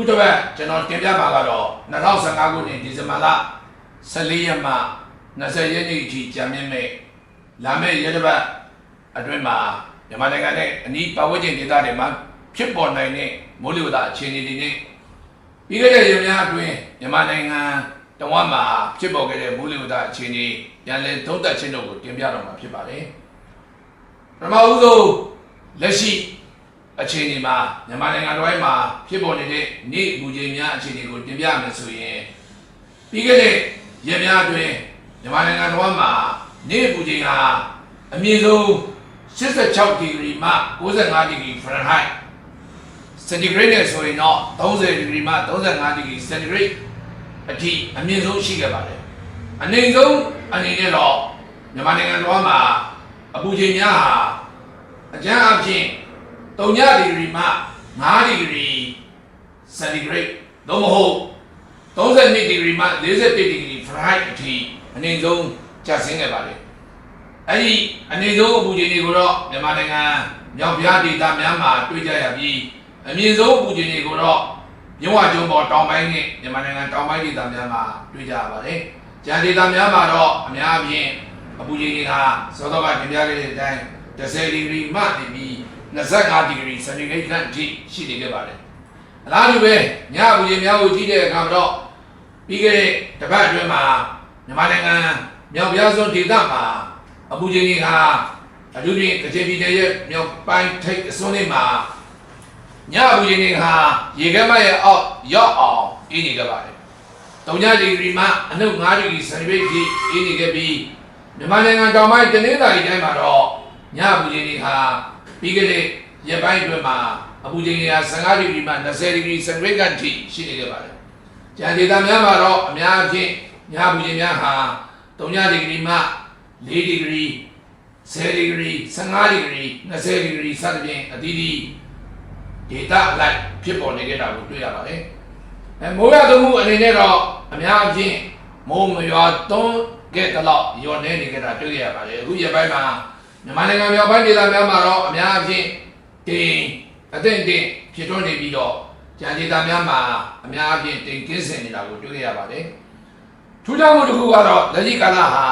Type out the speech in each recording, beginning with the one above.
ခုတစ်ပတ်ကျွန်တော်တင်ပြမှာကတော့2015ခုနှစ်ဒီဇင်ဘာလ14ရက်မှ20ရက်နေ့အထိကြာမြင့်မဲ့လာမယ့်ရက်တစ်ပတ်အတွင်းမှာမြန်မာနိုင်ငံနဲ့အနီးပတ်ဝန်းကျင်ဒေသတွေမှာဖြစ်ပေါ်နိုင်တဲ့မိုးလေဝသအခြေအနေတွေနဲ့ပြီးခဲ့တဲ့ရက်များအတွင်းမြန်မာနိုင်ငံတဝမ်းမှာဖြစ်ပေါ်ခဲ့တဲ့မိုးလေဝသအခြေအနေပြန်လည်သုံးသပ်ခြင်းတို့ကိုတင်ပြတော့မှာဖြစ်ပါတယ်ပထမဦးဆုံးလက်ရှိ အခြေအနေမှာမြန်မာနိုင်ငံတော်မှာဖြစ်ပေါ်နေတဲ့နေ့မူချိန်များအခြေအနေကိုတင်ပြမယ်ဆိုရင်ပြီးခဲ့တဲ့ရက်များအတွင်းမြန်မာနိုင်ငံတော်မှာနေ့မူချိန်ဟာအမြင့်ဆုံး86ဒီဂရီမှ95ဒီဂရီဖရန်ဟိုက်စင်တီဂရိတ်နဲ့ဆိုရင်တော့30ဒီဂရီမှ35ဒီဂရီစင်တီဂရိတ်အထိအမြင့်ဆုံးရှိခဲ့ပါတယ်အနည်းဆုံးအနေနဲ့တော့မြန်မာနိုင်ငံတော်မှာအပူချိန်များဟာအကြမ်းအဖြစ် 3ဒီဂရီမှ5ဒီဂရီစင်တီဂရိတ်သို့မဟုတ်32ဒီဂရီမှ41ဒီဂရီဖရိုက်အထိအနည်းဆုံးကျဆင်းခဲ့ပါတယ်။အဲဒီအနည်းဆုံးအပူချိန်တွေကိုတော့မြန်မာနိုင်ငံမြောက်ပြားဒေသများမှာတွေ့ကြရပြီးအမြင့်ဆုံးအပူချိန်တွေကိုတော့မြဝကျုံပေါ်တောင်ပိုင်းနဲ့မြန်မာနိုင်ငံတောင်ပိုင်းဒေသများမှာတွေ့ကြရပါတယ်။ကြံဒေသများမှာတော့အများအပြားအပူချိန်တွေကစောစောကတင်ပြခဲ့တဲ့အတိုင်း10ဒီဂရီမှနေပြီး 25ဒီဂရီစင်တီဂရိတ်ခန့်အထိရှိနေခဲ့ပါတယ်။အလားတူပဲညအပူချိန်များကိုကြည့်တဲ့အခါမှာတော့ပြီးခဲ့တဲ့တပတ်အတွင်းမှာမြန်မာနိုင်ငံမြောက်ပြားစွန်းဒေသမှာအပူချိန်တွေဟာအထူးဖြင့်ကချင်ပြည်နယ်ရဲ့မြောက်ပိုင်းထိပ်အစွန်းလေးမှာညအပူချိန်တွေဟာရေခဲမရဲ့အောက်ရောက်အောင်အေးနေကြပါတယ်။3ဒီဂရီမှအနုပ်5ဒီဂရီစင်တီဂရိတ်အထိအေးနေခဲ့ပြီးမြန်မာနိုင်ငံတောင်ပိုင်းတနင်္သာရီတိုင်းမှာတော့ညအပူချိန်တွေဟာ ပြီးခဲ့တဲ့ရက်ပိုင်းအတွင်းမှာအပူချိန်တွေက15ဒီဂရီမှ20ဒီဂရီစင်တီဂရိတ်ကအထိရှိနေခဲ့ပါတယ်။ကြံဒေသများမှာတော့အများအပြားညအပူချိန်များဟာ3ဒီဂရီမှ4ဒီဂရီ10ဒီဂရီ15ဒီဂရီ20ဒီဂရီစသဖြင့်အသီးသီးဒေတာအလိုက်ဖြစ်ပေါ်နေကြတာကိုတွေ့ရပါတယ်။အဲမိုးရသွန်းမှုအနေနဲ့တော့အများအပြားမိုးမရွာသွန်းခဲ့တဲ့လောက်ညော်နေနေကြတာတွေ့ရပါတယ်။အခုရက်ပိုင်းမှာ မြန်မာနိုင်ငံမြောက်ပိုင်းဒေသများမှာတော့အများအပြားတင်အသင့်တင်ဖြစ်ထွန်းနေပြီးတော့ကြံဒေသများမှာအများအပြားတင်ကင်းစင်နေတာကိုတွေ့ရပါတယ်။ထူးခြားမှုတစ်ခုကတော့လက်ရှိကာလဟာ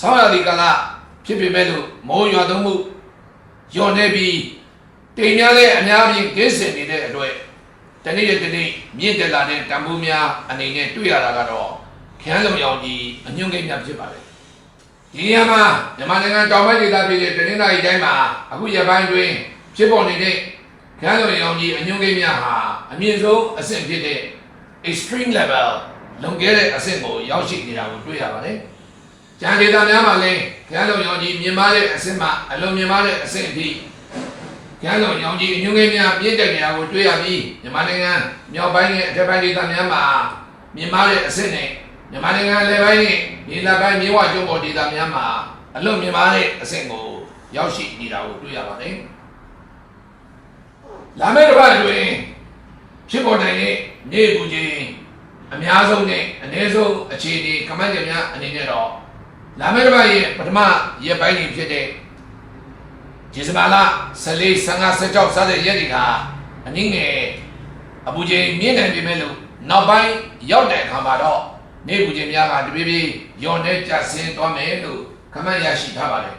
ဆောင်းရာသီကာလဖြစ်ပေမဲ့လို့မိုးရွာသွန်းမှုညော်နေပြီးတင်များတဲ့အများအပြားကင်းစင်နေတဲ့အတွက်တနေ့ရက်တနေ့မြင့်တက်လာတဲ့တံပိုးများအနေနဲ့တွေ့ရတာကတော့ခန်းလုံရောင်ကြီးအညွန့်ကိန်းများဖြစ်ပါတယ် ဒီနေရာမှာမြန်မာနိုင်ငံတောင်ပိုင်းဒေသပြည်တဲ့တနင်္သာရီတိုင်းမှာအခုရက်ပိုင်းတွင်ဖြစ်ပေါ်နေတဲ့ခန်းတော်ရောင်ကြီးအညွှန်းကိန်းများဟာအမြင့်ဆုံးအဆင့်ဖြစ်တဲ့ extreme level လွန်ခဲ့တဲ့အဆင့်ကိုရောက်ရှိနေတာကိုတွေ့ရပါတယ်။ကြံဒေသများမှာလည်းခန်းတော်ရောင်ကြီးမြင့်မားတဲ့အဆင့်မှအလွန်မြင့်မားတဲ့အဆင့်အထိခန်းတော်ရောင်ကြီးအညွှန်းကိန်းများပြည့်တဲ့နေရာကိုတွေ့ရပြီးမြန်မာနိုင်ငံမြောက်ပိုင်းနဲ့အထက်ပိုင်းဒေသများမှာမြင့်မားတဲ့အဆင့်နဲ့ မြန်မာနိုင်ငံလေပိုင်းနဲ့မြေလပိုင်းမြေဝကျုံပေါ်ဒေသများမှာအလွန်မြင့်မားတဲ့အဆင့်ကိုရောက်ရှိနေတာကိုတွေ့ရပါတယ်။လာမယ့်တစ်ပတ်အတွင်းဖြစ်ပေါ်နိုင်တဲ့နေပူခြင်းအများဆုံးနဲ့အနည်းဆုံးအခြေအနေကမ္ဘာ့ကြများအနေနဲ့တော့လာမယ့်တစ်ပတ်ရဲ့ပထမရက်ပိုင်းတွေဖြစ်တဲ့ဒီဇင်ဘာလ14 15 16စတဲ့ရက်တွေကအနည်းငယ်အပူချိန်မြင့်နိုင်ပေမဲ့လို့နောက်ပိုင်းရောက်တဲ့အခါမှာတော့ နေပူခြင်းများကတပြေးပြေးညော်နေကြဆင်းသွားမယ်လို့ခမရရှိထားပါတယ်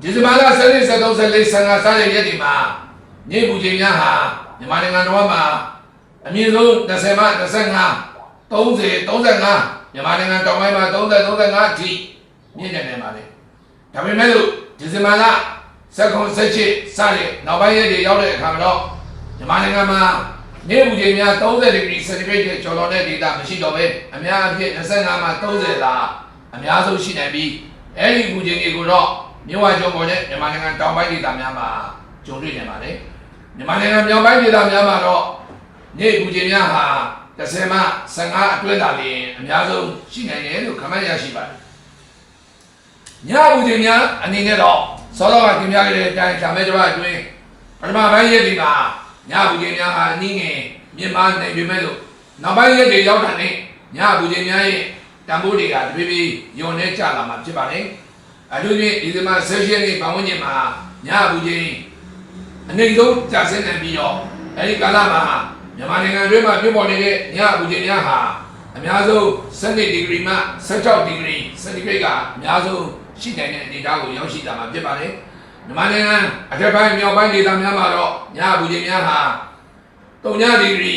ဒီဇင်ဘာလ7ရက်73 74 55စတဲ့ရက်ဒီမှာနေပူခြင်းများဟာမြန်မာနိုင်ငံတော်မှာအမြင့်ဆုံး20မှ25 30 35မြန်မာနိုင်ငံတောင်ပိုင်းမှာ30 35အထိမြင့်နေနေပါလေဒါပေမဲ့လို့ဒီဇင်ဘာလ19 18စတဲ့နောက်ပိုင်းရက်တွေရောက်တဲ့အခါမှာတော့မြန်မာနိုင်ငံမှာ နေပူချိန်များ30ဒီဂရီစင်တီဂရိတ်ကျော်လွန်တဲ့ဒေတာမရှိတော့ပဲအများအပြည့်25မှ30သာအများဆုံးရှိနိုင်ပြီးအဲဒီပူချိန်တွေကိုတော့မြဝကျုံပေါ်တဲ့မြန်မာနိုင်ငံတောင်ပိုင်းဒေသများမှာကြုံတွေ့နေပါတယ်မြန်မာနိုင်ငံမြောက်ပိုင်းဒေသများမှာတော့နေပူချိန်များဟာ30မှ15အတွင်းသာလျှင်အများဆုံးရှိနိုင်တယ်လို့ခန့်မှန်းရရှိပါတယ်ညပူချိန်များအနေနဲ့တော့စောစောကတင်ပြခဲ့တဲ့အတိုင်းဂျာမဲကျမအတွင်းပထမပိုင်းရက်ဒီမှာ ညဘူးချင်းများဟာအနည်းငယ်မြင့်မားနိုင်ပေမဲ့လို့နောက်ပိုင်းရက်တွေရောက်တာနဲ့ညဘူးချင်းများရဲ့တံပိုးတွေကတပြေးပြေးယုံနေကြလာမှာဖြစ်ပါတယ်။အထူးဖြင့်ဒီဇင်ဘာ16ရက်နေ့ပတ်ဝန်းကျင်မှာညဘူးချင်းအနေဆုံးကြာဆင်းနေပြီးတော့အဲဒီကာလမှာမြန်မာနိုင်ငံတွင်းမှာပြုပေါ်နေတဲ့ညအပူချိန်များဟာအများဆုံး7ဒီဂရီမှ16ဒီဂရီစင်တီဂရိတ်ကအများဆုံးရှိနိုင်တဲ့အနေအထားကိုရောက်ရှိတာမှာဖြစ်ပါတယ် မြန်မာနိုင်ငံအထက်ပိုင်းမြောက်ပိုင်းဒေသများမှာတော့ညအပူချိန်များဟာ3ဒီဂရီ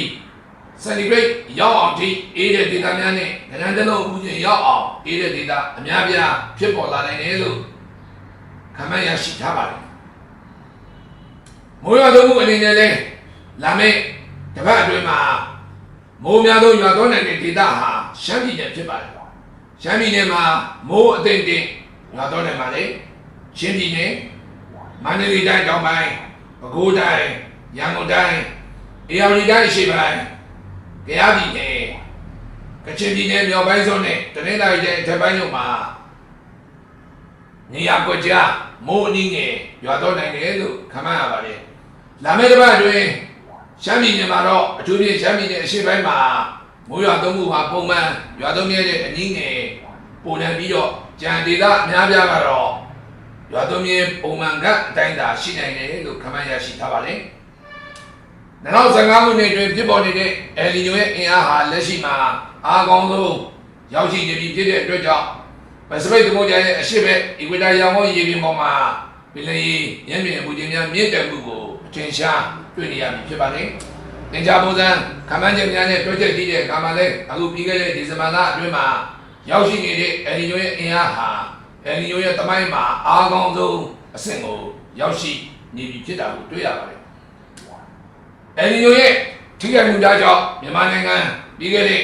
စင်တီဂရိတ်ရောက်အောင်ထိအေးတဲ့ဒေသများနဲ့ကဏ္ဍတစ်လုံးအပူချိန်ရောက်အောင်အေးတဲ့ဒေသအများပြားဖြစ်ပေါ်လာနိုင်တယ်လို့ခန့်မှန်းရရှိထားပါတယ်မိုးရွာသွန်းမှုအနေနဲ့လဲလာမယ့်တပတ်အတွင်းမှာမိုးများသောရွာသွန်းနိုင်တဲ့ဒေသဟာရှမ်းပြည်နယ်ဖြစ်ပါတယ်။ရှမ်းပြည်နယ်မှာမိုးအသိမ့်တင်ရွာသွန်းနိုင်ပါလေ။ချင်းပြည်နယ် မန္တလေးတိုင်းတောင်ပိုင်းပဲခူးတိုင်းရန်ကုန်တိုင်းအေရဝတီတိုင်းအရှေ့ပိုင်းကယားပြည်နယ်ကချင်ပြည်နယ်မြောက်ပိုင်းစွန်းနဲ့တနင်္သာရီတိုင်းအထက်ပိုင်းတို့မှာနေရာကွက်ကြားမိုးအနည်းငယ်ရွာသွန်းနိုင်တယ်လို့ခန့်မှန်းရပါတယ်။လာမယ့်တစ်ပတ်အတွင်းရှမ်းပြည်နယ်မှာတော့အထူးဖြင့်ရှမ်းပြည်နယ်အရှေ့ပိုင်းမှာမိုးရွာသွန်းမှုဟာပုံမှန်ရွာသွန်းမြဲတဲ့အနည်းငယ်ပုံနှံပြီးတော့ကြံဒေသအများပြားကတော့ ရွာသွန်းမြဲပုံမှန်ကအတိုင်းသာရှိနိုင်တယ်လို့ခန့်မှန်းရရှိထားပါတယ်။2015ခုနှစ်အတွင်းဖြစ်ပေါ်နေတဲ့အယ်လီညိုရဲ့အင်အားဟာလက်ရှိမှာအားကောင်းဆုံးရောက်ရှိနေပြီဖြစ်တဲ့အတွက်ကြောင့်ပစိဖိတ်သမုဒ္ဒရာရဲ့အရှေ့ဘက်အီကွေတာရောင်ဝန်းရေပြင်ပေါ်မှာပင်လယ်ရေရင်းမြစ်အပူချိန်များမြင့်တက်မှုကိုအထင်ရှားတွေ့နေရပြီဖြစ်ပါတယ်။တင်ကြပုံစံခမန်းချက်များနဲ့တွဲချက်တည်တဲ့ကာမလဲအခုပြီးခဲ့တဲ့ဒီဇင်ဘာလအတွင်းမှာရောက်ရှိနေတဲ့အယ်လီညိုရဲ့အင်အားဟာ အယ်လီညိုရဲ့တမိုင်းမှာအားကောင်းဆုံးအဆင့်ကိုရောက်ရှိနေပြီဖြစ်တာကိုတွေ့ရပါတယ်။အယ်လီညိုရဲ့ထိခိုက်မှုများကြောင့်မြန်မာနိုင်ငံပြီးခဲ့တဲ့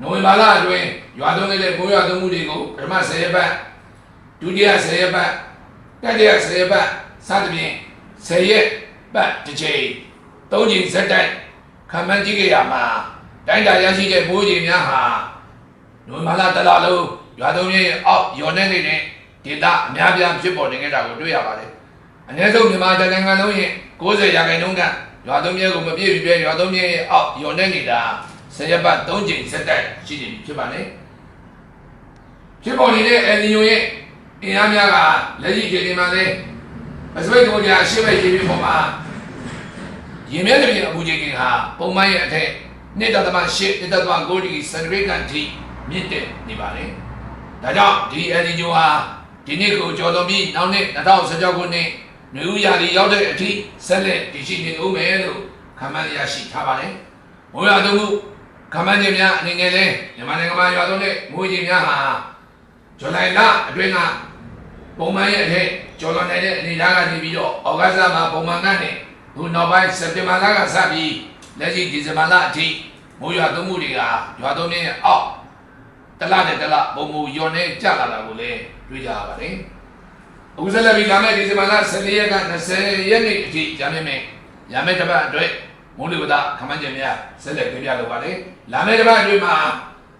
နိုဝင်ဘာလအတွင်းရွာသွန်းတဲ့မိုးရွာသွန်းမှုတွေကိုပထမ10ရက်ပတ်ဒုတိယ10ရက်ပတ်တတိယ10ရက်ပတ်စသဖြင့်10ရက်ပတ်တစ်ချိန်သုံးချိန်ဇက်တိုက်ခံမှန်းကြည့်ကြရမှာတိုင်းတာရရှိတဲ့မိုးကြီးများဟာနိုဝင်ဘာလတစ်လလုံးရွာသွန်းရဲ့အောက်ရော်နေနေတဲ့ ဒေသအများပြားဖြစ်ပေါ်နေကြတာကိုတွေ့ရပါတယ်အနည်းဆုံးမြန်မာနိုင်ငံလုံးရဲ့90ရာခိုင်နှုန်းကရွာသွန်းမြဲကိုမပြည့်ပြည့်ရွာသွန်းမြဲရဲ့အောက်ရော်နေနေတာဆယ်ရက်ပတ်၃ချိန်ဇက်တိုက်ရှိနေပြီဖြစ်ပါလေဖြစ်ပေါ်နေတဲ့အယ်နီယိုရဲ့အင်အားများကလက်ရှိချိန်မှာလဲပစိဖိတ်သမုဒ္ဒရာအရှေ့ဘက်ရေပြင်ပေါ်မှာရေမြဲတဲ့ပြင်အပူချိန်ကဟာပုံမှန်ရဲ့အထက်1.8 1.9ဒီဂရီစင်တီဂရိတ်ကန်ထိမြင့်တက်နေပါလေဒါကြောင့်ဒီအယ်နီယိုဟာ ဒီနှစ်ကိုကျော်တော်ပြီးနောက်နှစ်2016ခုနှစ်နယူးရာသီရောက်တဲ့အထိဆက်လက်တည်ရှိနေဦးမယ်လို့ခန့်မှန်းရရှိထားပါတယ်။မိုးရွာသွန်းမှုခန့်မှန်းခြင်းများအနေနဲ့လဲမြန်မာနိုင်ငံမှာရွာသွန်းတဲ့မိုးကြီးများဟာဇူလိုင်လအတွင်းကပုံမှန်ရဲ့အထက်ကျော်လွန်နိုင်တဲ့အနေအထားကနေပြီးတော့ဩဂတ်စ်လမှာပုံမှန်ကနေခုနောက်ပိုင်းစက်တင်ဘာလကစပြီးလက်ရှိဒီဇင်ဘာလအထိမိုးရွာသွန်းမှုတွေကရွာသွန်းတဲ့အောက်တလနဲ့တလပုံမူညော်နေကြလာတာကိုလည်း တွေ့ကြရပါတယ်။အခုဆက်လက်ပြီးလာမယ့်ဒီဇင်ဘာလ14ရက်က20ရက်နေ့အထိကြာမြင့်မယ်။ရမယ့်တစ်ပတ်အတွက်မိုးလေဝသခန့်မှန်းခြင်းများဆက်လက်ပြပြလုပ်ပါလေ။လာမယ့်တစ်ပတ်အတွင်းမှာ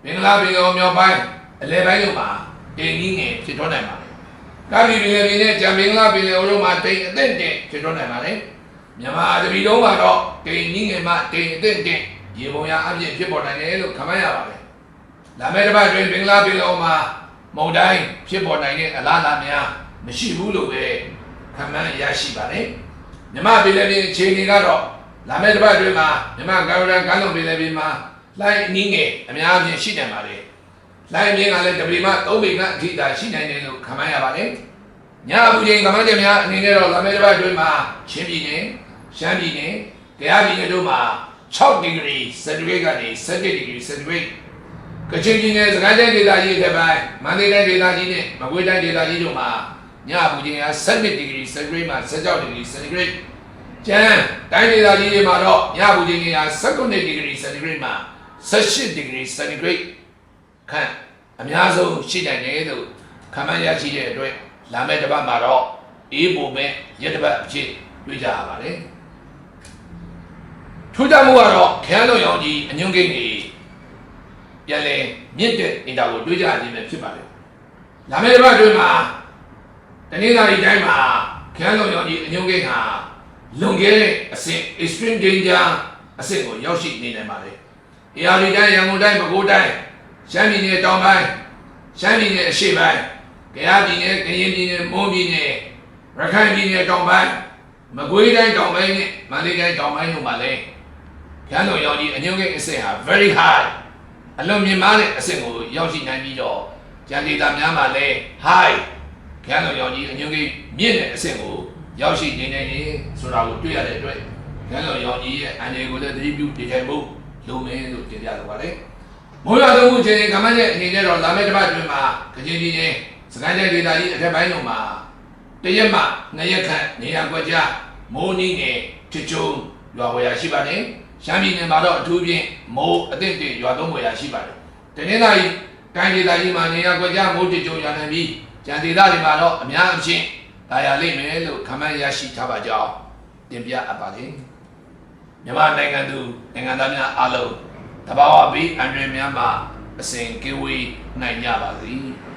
မင်္ဂလာပင်ကောမြောက်ပိုင်းအလဲပိုင်းတို့မှာတိမ်ကြီးငယ်ဖြစ်ထွန်းနိုင်ပါတယ်။ကာဗီပင်လယ်ပြင်နဲ့ဂျမ်မင်္ဂလာပင်လယ်အော်တို့မှာတိမ်အသင့်တင်ဖြစ်ထွန်းနိုင်ပါတယ်။မြန်မာတပီလုံးမှာတော့တိမ်ကြီးငယ်မှတိမ်အသင့်တင်ရေပုံရအပြည့်ဖြစ်ပေါ်နိုင်တယ်လို့ခန့်မှန်းရပါတယ်။လာမယ့်တစ်ပတ်အတွင်းမင်္ဂလာပင်လယ်အော်မှာ မုန်တိုင်းဖြစ်ပေါ်နိုင်တဲ့အလားအလာများမရှိဘူးလို့ပဲခန့်မှန်းရရှိပါတယ်။မြမပင်လယ်ပြင်အခြေအနေကတော့လာမယ့်တစ်ပတ်အတွင်းမှာမြမကာရိုလိုင်းကမ်းလွန်ပင်လယ်ပြင်မှာလိုင်းအနည်းငယ်အများအပြားရှိနေပါလေ။လိုင်းအမြင့်ကလည်းတပီမ3ပေကအထိတာရှိနိုင်တယ်လို့ခန့်မှန်းရပါတယ်။ညအပူချိန်ကမ္ဘာ့ကျများအနေနဲ့တော့လာမယ့်တစ်ပတ်အတွင်းမှာချင်းပြည်နယ်၊ရှမ်းပြည်နယ်၊ကြရပြည်နယ်တို့မှာ6ဒီဂရီစင်တီဂရိတ်ကနေ7ဒီဂရီစင်တီဂရိတ် ကချင်ပြည်နယ်စကိုင်းတိုင်းဒေသကြီးတစ်ပိုင်းမန္တလေးတိုင်းဒေသကြီးနဲ့မကွေးတိုင်းဒေသကြီးတို့မှာညအပူချိန်က7ဒီဂရီစင်တီဂရိတ်မှ16ဒီဂရီစင်တီဂရိတ်ကျန်တိုင်းဒေသကြီးတွေမှာတော့ညအပူချိန်က19ဒီဂရီစင်တီဂရိတ်မှ18ဒီဂရီစင်တီဂရိတ်ခန့်အများဆုံးရှိနိုင်တယ်လို့ခန့်မှန်းရရှိတဲ့အတွက်လာမယ့်တစ်ပတ်မှာတော့အေးပုံမဲ့ရက်တစ်ပတ်အဖြစ်တွေ့ကြရပါတယ်ထူးခြားမှုကတော့ခရမ်းလုံးရောင်ကြီးအညွန့်ကိန်းတွေ ပြန်လဲမြင့်တဲ့နေတာကိုတွေ့ကြရခြင်းပဲဖြစ်ပါတယ်လာမယ့်တစ်ပတ်အတွင်းမှာတနင်္လာရီတိုင်းမှာခရမ်းလုံးရောင်ကြီးအညွန့်ကိန်းဟာလွန်ခဲ့တဲ့အဆင့် extreme danger အဆင့်ကိုရောက်ရှိနေနိုင်ပါတယ်။အေရီတိုင်းရန်ကုန်တိုင်းပဲခူးတိုင်းရှမ်းပြည်နယ်တောင်ပိုင်းရှမ်းပြည်နယ်အရှေ့ပိုင်းကြရပြည်နယ်ကရင်ပြည်နယ်မွန်ပြည်နယ်ရခိုင်ပြည်နယ်တောင်ပိုင်းမကွေးတိုင်းတောင်ပိုင်းနဲ့မန္တလေးတိုင်းတောင်ပိုင်းတို့မှာလည်းရန်တော်ရောင်ကြီးအညုံကိန်းအဆင့်ဟာ very high အလွန်မြင့်မားတဲ့အဆင့်ကိုရောက်ရှိနိုင်ပြီးတော့ကြံဒေတာများမှာလည်း high ရန်တော်ရောင်ကြီးအညုံကိန်းမြင့်တဲ့အဆင့်ကိုရောက်ရှိနေနေတယ်ဆိုတာကိုတွေ့ရတဲ့အတွက်ရန်တော်ရောင်ကြီးရဲ့အန်ဒီကိုလည်းသတိပြုနေထိုင်ဖို့လိုမယ်လို့တင်ပြလိုပါတယ်မိုးရွာသွန်းမှုခြေကမ္ဘာ့ရဲ့အနေနဲ့တော့လာမယ့်တစ်ပတ်အတွင်းမှာကချင်ပြည်နယ်စကိုင်းတိုင်းဒေသကြီးအထက်ပိုင်းတို့မှာတရက်မှနှစ်ရက်ခန့်နေရာကွက်ကြားမိုးနီးနဲ့ချစ်ချုံရွာဝယ်ရရှိပါတယ်။ ရှမ်းပြည်နယ်မှာတော့အထူးဖြင့်မိုးအသင့်တင့်ရွာသုံးဝယ်ရရှိပါတယ်။တနင်္လာရီတိုင်းဒေသကြီးမှာနေရာကွက်ကြားမိုးချစ်ချုံရွာနေပြီးကြံဒေသတွေမှာတော့အများအပြားဒါရလိမ့်မယ်လို့ခန့်မှန်းရရှိထားပါကြောင်းတင်ပြအပ်ပါတယ်။မြန်မာနိုင်ငံသူနိုင်ငံသားများအားလုံးတဘာဝဘေးအန္တရာယ်များမှအစဉ်ကင်းဝေးနိုင်ကြပါစေ။